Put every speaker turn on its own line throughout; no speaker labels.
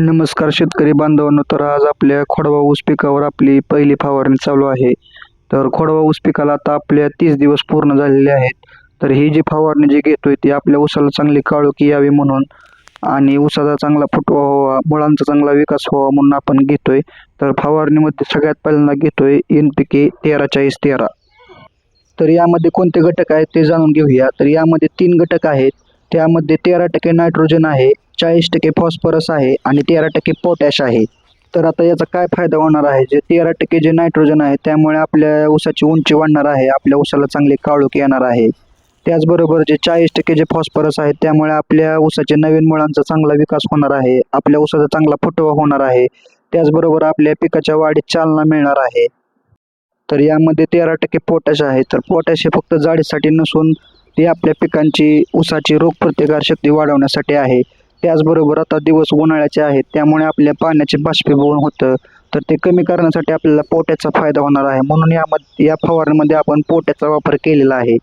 नमस्कार शेतकरी बांधवांनो तर आज आपल्या खोडवा ऊस पिकावर आपली पहिली फवारणी चालू आहे. तर खोडवा ऊस पिकाला आता आपल्या तीस दिवस पूर्ण झालेले आहेत. तर ही जी फवारणी जी घेतोय ती आपल्या ऊसाला चांगली काळोखी यावी म्हणून आणि ऊसाचा चांगला फुटवा व्हावा मुळांचा चांगला विकास व्हावा म्हणून आपण घेतोय. तर फवारणीमध्ये सगळ्यात पहिल्यांदा घेतोय एन पी के तेरा चाळीस तेरा. तर यामध्ये कोणते घटक आहेत ते जाणून घेऊया. तर यामध्ये तीन घटक आहेत. त्यामध्ये तेरा टक्के नायट्रोजन आहे. चाळीस टक्के फॉस्फरस आहे आणि तेरा टक्के पोटॅश आहे. तर आता याचा काय फायदा होणार आहे? जे तेरा टक्के जे नायट्रोजन आहे त्यामुळे आपल्या ऊसाची उंची वाढणार आहे आपल्या ऊसाला चांगली काळोख येणार आहे. त्याचबरोबर जे चाळीस टक्के जे फॉस्फरस आहे त्यामुळे आपल्या ऊसाच्या नवीन मुळांचा चांगला विकास होणार आहे आपल्या ऊसाचा चांगला फुटवा होणार आहे त्याचबरोबर आपल्या पिकाच्या वाढीत चालना मिळणार आहे. तर यामध्ये तेरा टक्के पोटॅश आहे तर पोटॅश हे फक्त जाडीसाठी नसून ते आपल्या पिकांची ऊसाची रोगप्रतिकार शक्ती वाढवण्यासाठी आहे. त्याचबरोबर आता दिवस उन्हाळ्याचे आहेत त्यामुळे आपल्या पाण्याचे बाष्पीभवन होतं. तर ते कमी करण्यासाठी आपल्याला पोट्याचा फायदा होणार आहे. म्हणून यामध्ये या फवारणीमध्ये आपण पोट्याचा वापर केलेला आहे.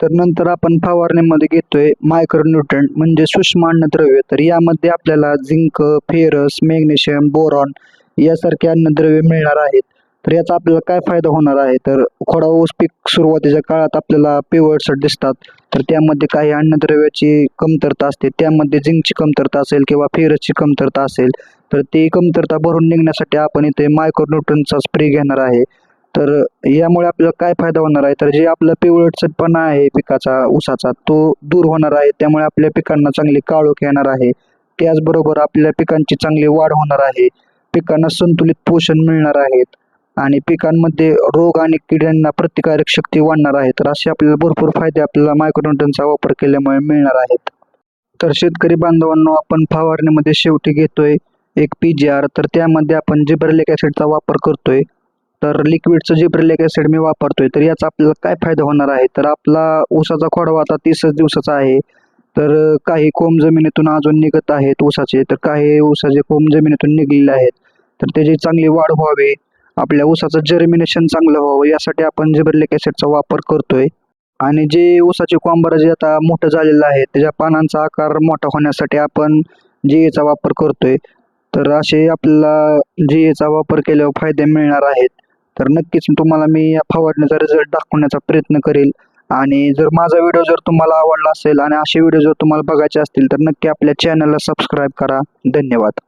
तर नंतर आपण फवारणीमध्ये घेतोय मायक्रोन्यूट्रंट म्हणजे सूक्ष्म अन्नद्रव्य. तर यामध्ये आपल्याला झिंक फेरस मॅग्नेशियम बोरॉन यासारखे अन्नद्रव्य मिळणार आहेत. तर याचा आपल्याला काय फायदा होणार आहे? तर खोडा ऊस पीक सुरुवातीच्या काळात आपल्याला पिवळसट दिसतात. तर त्यामध्ये काही अन्नद्रव्याची कमतरता असते. त्यामध्ये झिंकची कमतरता असेल किंवा फेरसची कमतरता असेल तर ती कमतरता भरून निघण्यासाठी आपण इथे मायक्रोन्यूट्रनचा स्प्रे घेणार आहे. तर यामुळे आपल्याला काय फायदा होणार आहे? तर जे आपलं पिवळसटपणा आहे पिकाचा ऊसाचा तो दूर होणार आहे. त्यामुळे आपल्या पिकांना चांगली काळोख येणार आहे. त्याचबरोबर आपल्या पिकांची चांगली वाढ होणार आहे. पिकांना संतुलित पोषण मिळणार आहेत आणि पिकांमध्ये रोग आणि किड्यांना प्रतिकारक शक्ती वाढणार आहे. तर असे आपल्याला भरपूर फायदे आपल्याला मायक्रोन्यूटनचा वापर केल्यामुळे मिळणार आहेत. तर शेतकरी बांधवांनो आपण फवारणीमध्ये शेवटी घेतोय एक पी जी आर तर त्यामध्ये आपण जिब्रेलिक ॲसिडचा वापर करतोय. तर लिक्विडचं जिब्रेलिक ॲसिड मी वापरतोय. तर याचा आपल्याला काय फायदा होणार आहे? तर आपला ऊसाचा खोडवा आता तीसच दिवसाचा आहे. तर काही कोंब जमिनीतून अजून निघत आहेत ऊसाचे. तर काही ऊसाचे कोंब जमिनीतून निघलेले आहेत. तर त्याची चांगली वाढ व्हावी. आपल्या ऊसाचं जर्मिनेशन चांगलं व्हावं यासाठी आपण जिब्रेलिक ॲसिडचा वापर करतोय. आणि जे ऊसाचे कोंबार जे आता मोठं झालेलं आहे त्याच्या पानांचा आकार मोठा होण्यासाठी आपण जी एचा वापर करतोय. तर असे आपल्याला जी एचा वापर केल्यावर फायदे मिळणार आहेत. तर नक्कीच तुम्हाला मी या फवारणीचा रिझल्ट दाखवण्याचा प्रयत्न करेल. आणि जर माझा व्हिडिओ जर तुम्हाला आवडला असेल आणि असे व्हिडिओ जर तुम्हाला बघायचे असतील तर नक्की आपल्या चॅनलला सबस्क्राईब करा. धन्यवाद.